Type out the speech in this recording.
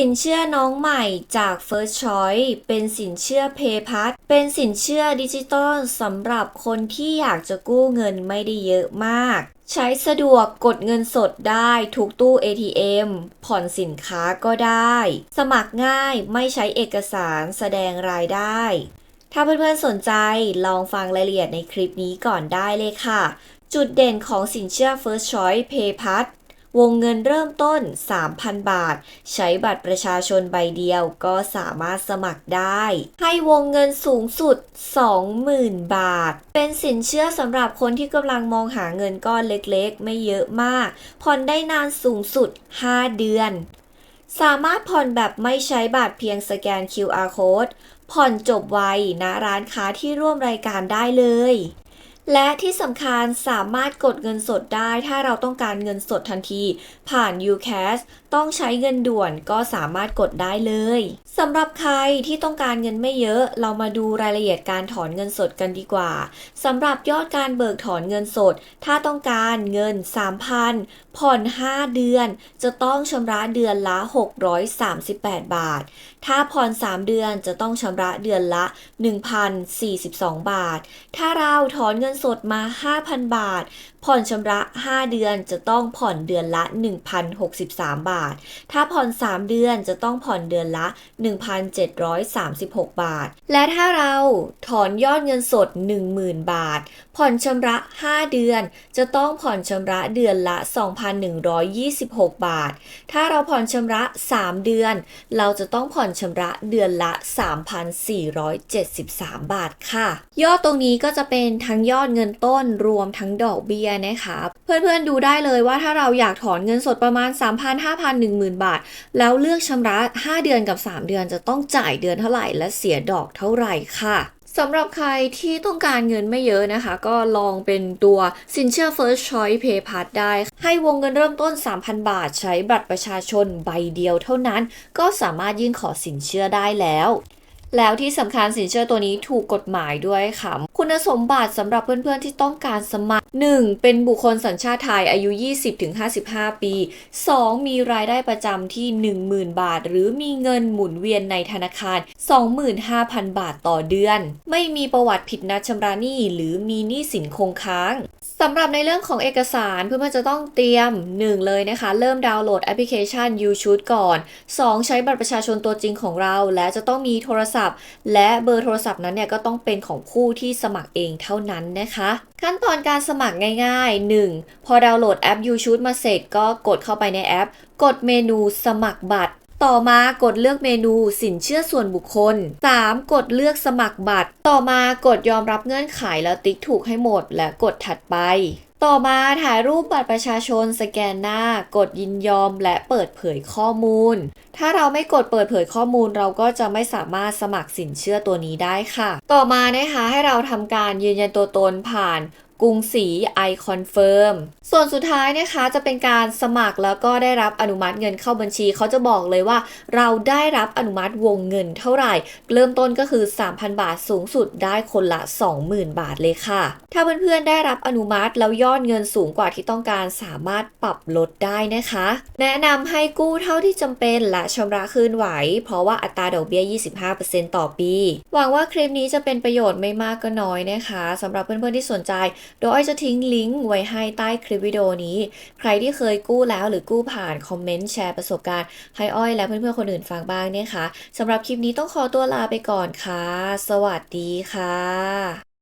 สินเชื่อน้องใหม่จาก First Choice เป็นสินเชื่อเพย์พัทเป็นสินเชื่อดิจิตอลสำหรับคนที่อยากจะกู้เงินไม่ได้เยอะมาก ใช้สะดวกกดเงินสดได้ทุกตู้ ATM ผ่อนสินค้าก็ได้ สมัครง่ายไม่ใช้เอกสารแสดงรายได้ ถ้าเพื่อนๆสนใจลองฟังรายละเอียดในคลิปนี้ก่อนได้เลยค่ะ จุดเด่นของสินเชื่อ First Choice Pay พัท วงเงินเริ่มต้น 3,000 บาท ใช้บัตรประชาชนใบเดียวก็สามารถสมัครได้ ให้วงเงินสูงสุด 20,000 บาท เป็นสินเชื่อสำหรับคนที่กำลังมองหาเงินก้อนเล็กๆ ไม่เยอะมาก ผ่อนได้นานสูงสุด 5 เดือน สามารถผ่อนแบบไม่ใช้บัตรเพียงสแกน QR code ผ่อนจบไวณร้านค้าที่ร่วมรายการได้เลย และที่สำคัญสามารถกดเงินสดได้ถ้าเราต้องการเงินสดทันที ผ่าน UCash ต้องใช้เงินด่วนก็สามารถกดได้เลยสำหรับใครที่ต้องการเงินไม่เยอะ เรามาดูรายละเอียดการถอนเงินสดกันดีกว่าสำหรับยอดการเบิกถอนเงินสด ถ้าต้องการเงิน 3,000 ผ่อน 5 เดือน จะต้องชำระเดือนละ 638 บาท ถ้าผ่อน 3 เดือนจะต้องชำระเดือนละ 1,042 บาท ถ้าเราถอนเงินสดมา 5,000 บาท ผ่อนชำระ 5 เดือนจะต้องผ่อนเดือนละ 1,063 บาท ถ้าผ่อน 3 เดือนจะต้องผ่อนเดือนละ 1,736 บาท และถ้าเราถอนยอดเงินสด 10,000 บาท ผ่อนชำระ 5 เดือน จะต้องผ่อนชำระเดือนละ 2,126 บาท ถ้าเราผ่อนชำระ 3 เดือน เราจะต้องผ่อนชำระเดือนละ 3,473 บาทค่ะ ยอดตรงนี้ก็จะเป็นทั้งยอดเงินต้นรวมทั้งดอกเบี้ยนะคะเพื่อนๆดูได้เลยว่าถ้าเราอยากถอนเงินสดประมาณ 3,000 5,000 10,000 บาท แล้วเลือกชำระ 5 เดือนกับ 3 เดือนจะต้องจ่ายเดือนเท่าไหร่และเสียดอกเท่าไหร่ค่ะสำหรับใครที่ต้องการเงินไม่เยอะนะคะ ก็ลองเป็นตัวสินเชื่อ First Choice Pay p a s ได้ ให้วงเงินเริ่มต้น 3,000 บาท ใช้บัตรประชาชนใบเดียวเท่านั้น ก็สามารถยื่นขอสินเชื่อได้แล้ว แล้วที่สำคัญสินเชื่อตัวนี้ถูกกฎหมายด้วยค่ะ คุณสมบัติสำหรับเพื่อนๆที่ต้องการสมัคร 1. เป็นบุคคลสัญชาติไทยอายุ 20-55 ปี 2. มีรายได้ประจำที่ 10,000 บาท หรือมีเงินหมุนเวียนในธนาคาร 25,000 บาทต่อเดือน ไม่มีประวัติผิดนัดชำระหนี้หรือมีหนี้สินคงค้างสำหรับในเรื่องของเอกสารเพื่อนๆจะต้องเตรียม 1 เลยนะคะ เริ่มดาวน์โหลดแอปพลิเคชัน YouShoot ก่อน 2 ใช้บัตรประชาชนตัวจริงของเรา และจะต้องมีโทรศัพท์ และเบอร์โทรศัพท์นั้นเนี่ยก็ต้องเป็นของผู้ที่สมัครเองเท่านั้นนะคะ ขั้นตอนการสมัครง่าย ๆ 1. พอดาวน์โหลดแอป YouShoot มาเสร็จก็กดเข้าไปในแอป กดเมนูสมัครบัตร ต่อมากดเลือกเมนูสินเชื่อส่วนบุคคล 3. กดเลือกสมัครบัตร ต่อมากดยอมรับเงื่อนไขแล้วติ๊กถูกให้หมดและกดถัดไป ต่อมาถ่ายรูปบัตรประชาชนสแกนหน้ากดยินยอมและเปิดเผยข้อมูล ถ้าเราไม่กดเปิดเผยข้อมูลเราก็จะไม่สามารถสมัครสินเชื่อตัวนี้ได้ค่ะ ต่อมานะคะให้เราทำการยืนยันตัวตนผ่านกรุงศรี i confirm ส่วนสุดท้ายนะคะจะเป็นการสมัครแล้วก็ได้รับอนุมัติเงินเข้าบัญชีเขาจะบอกเลยว่า เราได้รับอนุมัติวงเงินเท่าไหร่ เริ่มต้นก็คือ 3,000 บาทสูงสุดได้คนละ 20,000 บาทเลยค่ะ ถ้าเพื่อนๆได้รับอนุมัติแล้วยอดเงินสูงกว่าที่ต้องการสามารถปรับลดได้นะคะ แนะนำให้กู้เท่าที่จำเป็นและชำระคืนไหว เพราะว่าอัตราดอกเบี้ย 25%ต่อปี หวังว่าคลิปนี้จะเป็นประโยชน์ไม่มากก็น้อยนะคะสำหรับเพื่อนๆที่สนใจโดยอ้อยจะทิ้งลิงก์ไว้ให้ใต้คลิปวิดีโอนี้ ใครที่เคยกู้แล้วหรือกู้ผ่านคอมเมนต์แชร์ประสบการณ์ให้อ้อยและเพื่อนๆคนอื่นฟังบ้างเนี่ยคะสำหรับคลิปนี้ต้องขอตัวลาไปก่อนค่ะ สวัสดีค่ะ